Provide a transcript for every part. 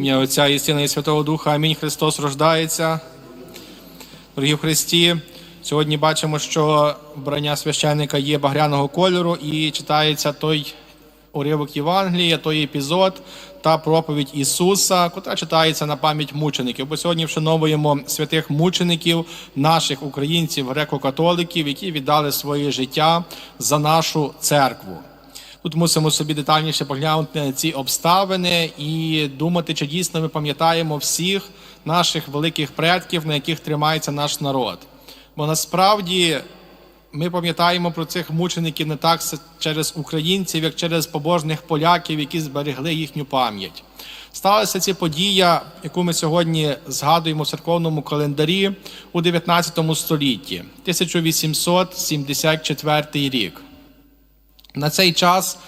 Ім'я Отця і Сина і Святого Духа. Амінь. Христос рождається. Дорогі в Христі. Сьогодні бачимо, що вбрання священника є багряного кольору і читається той уривок Євангелія, той епізод та проповідь Ісуса, котра читається на пам'ять мучеників. Бо сьогодні вшановуємо святих мучеників, наших українців, греко-католиків, які віддали своє життя за нашу церкву. Тут мусимо собі детальніше поглянути на ці обставини і думати, чи дійсно ми пам'ятаємо всіх наших великих предків, на яких тримається наш народ. Бо насправді ми пам'ятаємо про цих мучеників не так через українців, як через побожних поляків, які зберегли їхню пам'ять. Сталася ця подія, яку ми сьогодні згадуємо в церковному календарі у 19 столітті, 1874 рік. На цей час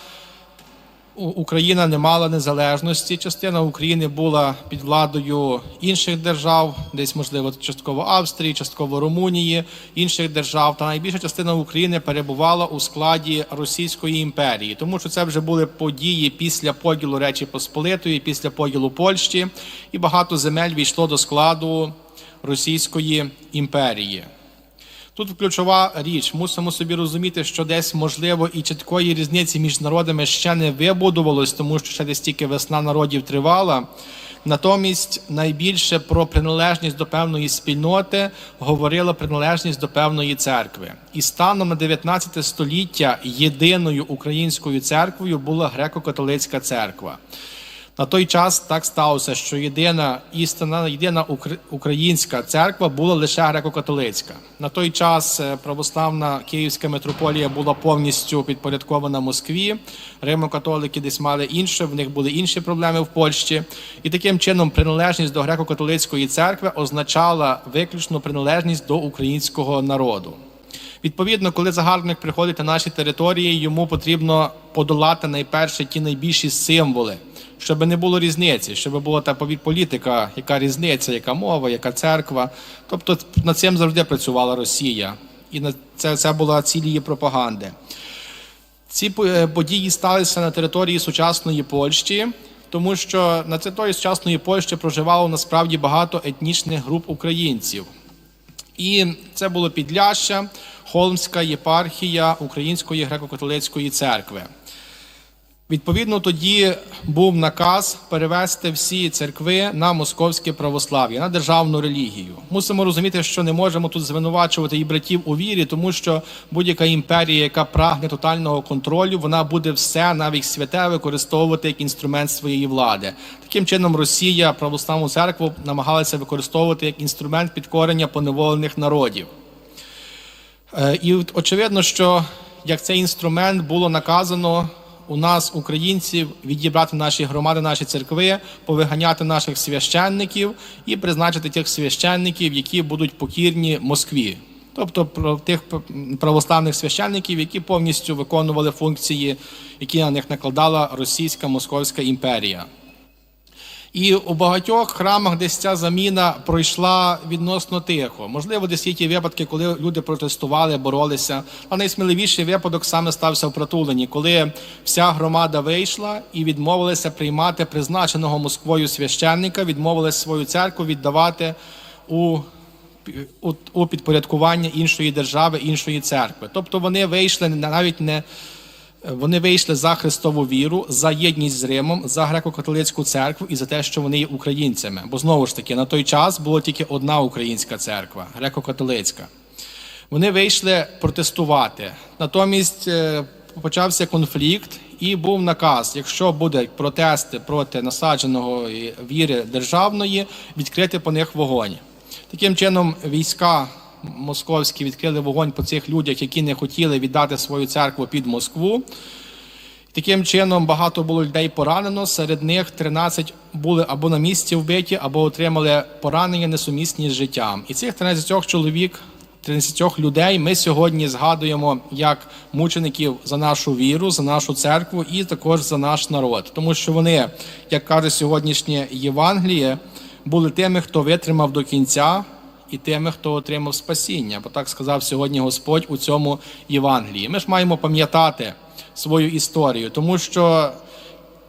Україна не мала незалежності. Частина України була під владою інших держав, десь можливо частково Австрії, частково Румунії, інших держав. Та найбільша частина України перебувала у складі Російської імперії, тому що це вже були події після поділу Речі Посполитої, після поділу Польщі, і багато земель війшло до складу Російської імперії. Тут ключова річ. Мусимо собі розуміти, що десь можливо і чіткої різниці між народами ще не вибудувалось, тому що ще десь тільки весна народів тривала. Натомість найбільше про приналежність до певної спільноти говорила приналежність до певної церкви. І станом на 19 століття єдиною українською церквою була греко-католицька церква. На той час так сталося, що єдина істина, єдина українська церква була лише греко-католицька. На той час е, православна Київська митрополія була повністю підпорядкована Москві. Римо-католики десь мали інше, в них були інші проблеми в Польщі. І таким чином приналежність до греко-католицької церкви означала виключно приналежність до українського народу. Відповідно, коли загарбник приходить на наші території, йому потрібно подолати найперше ті найбільші символи, щоб не було різниці, щоб була та політика, яка різниця, яка мова, яка церква. Тобто над цим завжди працювала Росія, і це, це була ціль її пропаганди. Ці е, події сталися на території сучасної Польщі, тому що на території сучасної Польщі проживало насправді багато етнічних груп українців. І це було Підляща, Холмська єпархія Української греко-католицької церкви. Відповідно, тоді був наказ перевести всі церкви на московське православ'я, на державну релігію. Мусимо розуміти, що не можемо тут звинувачувати і братів у вірі, тому що будь-яка імперія, яка прагне тотального контролю, вона буде все, навіть святе, використовувати як інструмент своєї влади. Таким чином, Росія православну церкву намагалася використовувати як інструмент підкорення поневолених народів. Е, І очевидно, що як цей інструмент було наказано у нас, українців, відібрати наші громади, наші церкви, повиганяти наших священників і призначити тих священників, які будуть покірні Москві. Тобто про тих православних священників, які повністю виконували функції, які на них накладала Російська Московська імперія. І у багатьох храмах десь ця заміна пройшла відносно тихо. Можливо, десь є ті випадки, коли люди протестували, боролися. А найсміливіший випадок саме стався в Пратулині, коли вся громада вийшла і відмовилася приймати призначеного Москвою священника, відмовилася свою церкву віддавати у, у підпорядкування іншої держави, іншої церкви. Тобто вони вийшли навіть не. Вони вийшли за Христову віру, за єдність з Римом, за греко-католицьку церкву і за те, що вони є українцями. Бо знову ж таки, на той час було тільки одна українська церква, греко-католицька. Вони вийшли протестувати. Натомість е, почався конфлікт, і був наказ: якщо будуть протести проти насадженого віри державної, відкрити по них вогонь. Таким чином, війська московські відкрили вогонь по цих людях, які не хотіли віддати свою церкву під Москву. Таким чином, багато було людей поранено. Серед них 13 були або на місці вбиті, або отримали поранення несумісні з життям. І цих 13 чоловік, 13 людей ми сьогодні згадуємо як мучеників за нашу віру, за нашу церкву і також за наш народ, тому що вони, як каже сьогоднішнє Євангеліє, були тими, хто витримав до кінця. І тими, хто отримав спасіння, бо так сказав сьогодні Господь у цьому Євангелії. Ми ж маємо пам'ятати свою історію, тому що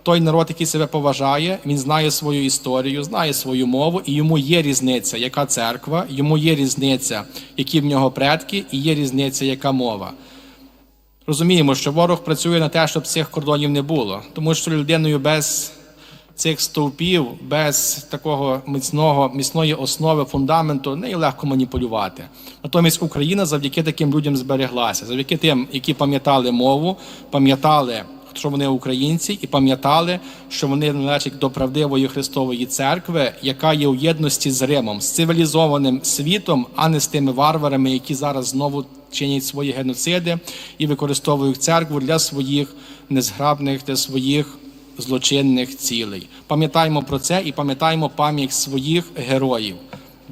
той народ, який себе поважає, він знає свою історію, знає свою мову, і йому є різниця, яка церква, йому є різниця, які в нього предки, і є різниця, яка мова. Розуміємо, що ворог працює на те, щоб цих кордонів не було, тому що людиною без цих стовпів, без такого міцного, міцної основи, фундаменту нею легко маніпулювати. Натомість Україна завдяки таким людям збереглася, завдяки тим, які пам'ятали мову, пам'ятали, що вони українці, і пам'ятали, що вони належать до правдивої Христової церкви, яка є у єдності з Римом, з цивілізованим світом, а не з тими варварами, які зараз знову чинять свої геноциди і використовують церкву для своїх незграбних, для своїх злочинних цілей. Пам'ятаємо про це і пам'ятаємо пам'ять своїх героїв.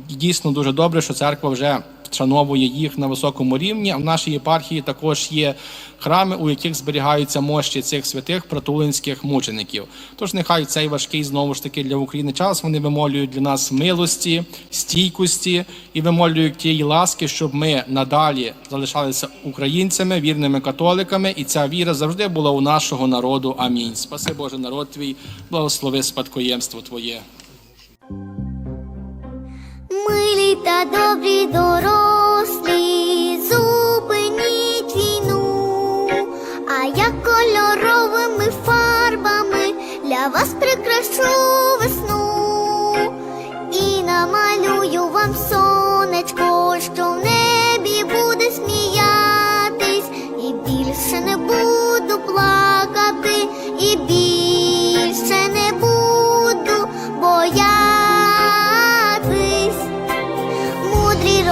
Дійсно дуже добре, що церква вже вшановує їх на високому рівні. А в нашій єпархії також є храми, у яких зберігаються мощі цих святих протулинських мучеників. Тож нехай цей важкий знову ж таки для України час вони вимолюють для нас милості, стійкості і вимолюють тієї ласки, щоб ми надалі залишалися українцями, вірними католиками, і ця віра завжди була у нашого народу. Амінь. Спаси Боже народ твій, благослови спадкоємство Твоє. Та добрі дорослі, зупиніть війну, а я кольоровими фарбами для вас прикрашу весну.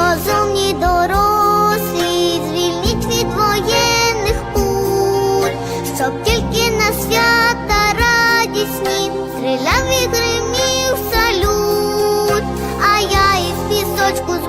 розумні дорослі, звільніть від воєнних пуль, щоб тільки на свята радісні стріляв і гримів салют, а я із пісочку з